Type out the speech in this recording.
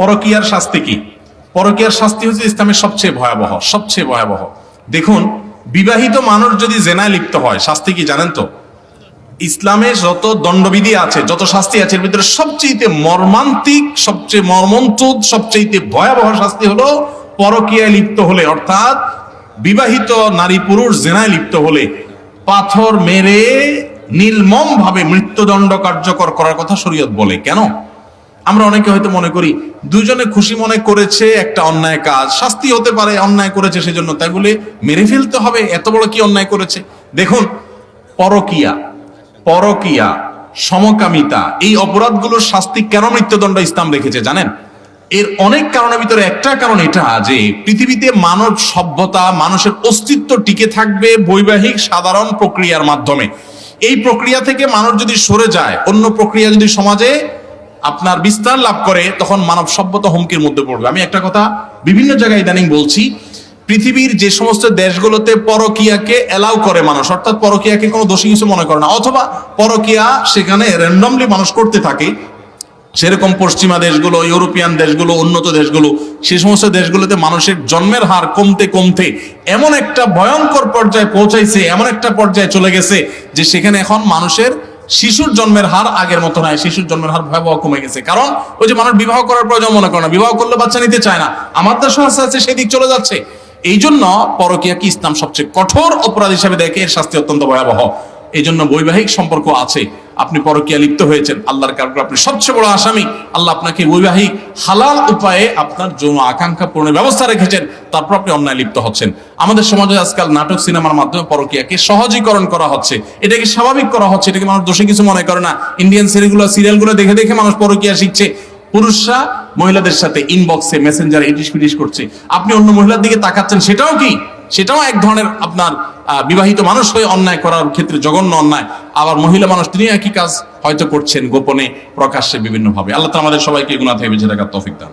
পরকিয়ার শাস্তি কি? পরকিয়ার শাস্তি হচ্ছে ইসলামের সবচেয়ে ভয়াবহ সবচেয়ে ভয়াবহ। দেখুন, বিবাহিত মানুষ যদি জেনায় লিপ্ত হয়, শাস্তি কি জানেন তো? ইসলামে যত দণ্ডবিধি আছে, যত শাস্তি আছে, এর ভিতরে সবচেয়ে মর্মান্তিক, সবচেয়ে মর্মন্তুদ সবচেয়ে ভয়াবহ শাস্তি হলো পরকীয়ায় লিপ্ত হলে, অর্থাৎ বিবাহিত নারী পুরুষ জেনায় লিপ্ত হলে, পাথর মেরে নির্মম ভাবে মৃত্যুদণ্ড কার্যকর করার কথা শরীয়ত বলে। কেন? আমরা অনেকে হয়তো মনে করি, দুজনে খুশি মনে করেছে একটা অন্যায় কাজ, শাস্তি হতে পারে অন্যায় করেছে সেজন্য, তাই বলে মেরে ফেলতে হবে, এত বড় কি অন্যায় করেছে? দেখুন, পরকিয়া পরকিয়া, সমকামিতা, এই অপরাধগুলোর শাস্তি কেন মৃত্যুদণ্ড ইসলাম রেখেছে জানেন? এর অনেক কারণের ভিতরে একটা কারণ এটা যে, পৃথিবীতে মানব সভ্যতা, মানুষের অস্তিত্ব টিকে থাকবে বৈবাহিক সাধারণ প্রক্রিয়ার মাধ্যমে। এই প্রক্রিয়া থেকে মানুষ যদি সরে যায়, অন্য প্রক্রিয়া যদি সমাজে আপনার বিস্তার লাভ করে, তখন মানব সভ্যতা হুমকির মধ্যে পড়বে। আমি একটা কথা বিভিন্ন জায়গায় ইদানিং বলছি, পৃথিবীর যে সমস্ত দেশগুলোতে পরকিয়াকে এলাও করে মানুষ, অর্থাৎ পরকিয়াকে কোনো দোষী কিছু মনে করে না, অথবা পরকিয়া সেখানে র্যান্ডমলি মানুষ করতে থাকে, সেরকম পশ্চিমা দেশগুলো, ইউরোপিয়ান দেশগুলো, উন্নত দেশগুলো, সে সমস্ত দেশগুলোতে মানুষের জন্মের হার কমতে কমতে এমন একটা ভয়ঙ্কর পর্যায়ে পৌঁছাইছে, এমন একটা পর্যায়ে চলে গেছে, যে সেখানে এখন মানুষের শিশুর জন্মের হার আগের মতো নয় শিশুর জন্মের হার ভয়াবহ কমে গেছে। কারণ ওই যে মানুষ বিবাহ করার প্রয়োজন মনে করে না, বিবাহ করলে বাচ্চা নিতে চায় না, আমার দেশে আস্তে আস্তে সেদিক চলে যাচ্ছে। এই জন্য পরকিয়াকে ইসলাম সবচেয়ে কঠোর অপরাধ হিসেবে দেখে এর শাস্তি অত্যন্ত ভয়াবহ। এই জন্য বৈবাহিক সম্পর্ক আছে। আপনি পরকিয়া লিপ্ত হয়েছেন, আল্লাহর কারণে আপনি সবচেয়ে বড় আসামি। আল্লাহ আপনাকে বৈবাহিক, হালাল উপায়ে আপনার যৌন আকাঙ্ক্ষা পূরণের ব্যবস্থা রেখেছেন, তারপর আপনি অন্যায় লিপ্ত হচ্ছেন। আমাদের সমাজে আজকাল নাটক, সিনেমার মাধ্যমে পরকিয়াকে সহজীকরণ করা হচ্ছে। এটাকে স্বাভাবিক করা হচ্ছে, এটাকে মানুষ দোষে কিছু মনে করে না। ইন্ডিয়ান সিরিয়ালগুলো সিরিয়ালগুলো দেখে দেখে মানুষ পরকিয়া শিখছে। পুরুষরা মহিলাদের সাথে ইনবক্সে মেসেঞ্জারে ইটিস পিটিস করছে। আপনি অন্য মহিলার দিকে তাকাচ্ছেন, সেটাও কি? সেটাও এক ধরনের আপনার বিবাহিত মানুষ হয়ে অন্যায় করার ক্ষেত্রে জঘন্য অন্যায় আবার মহিলা মানুষ তিনি একই কাজ হয়তো করছেন গোপনে, প্রকাশ্যে, বিভিন্নভাবে আল্লাহ আমাদের সবাইকে গুণা থেকে বেঁচে থাকার তফিক দান।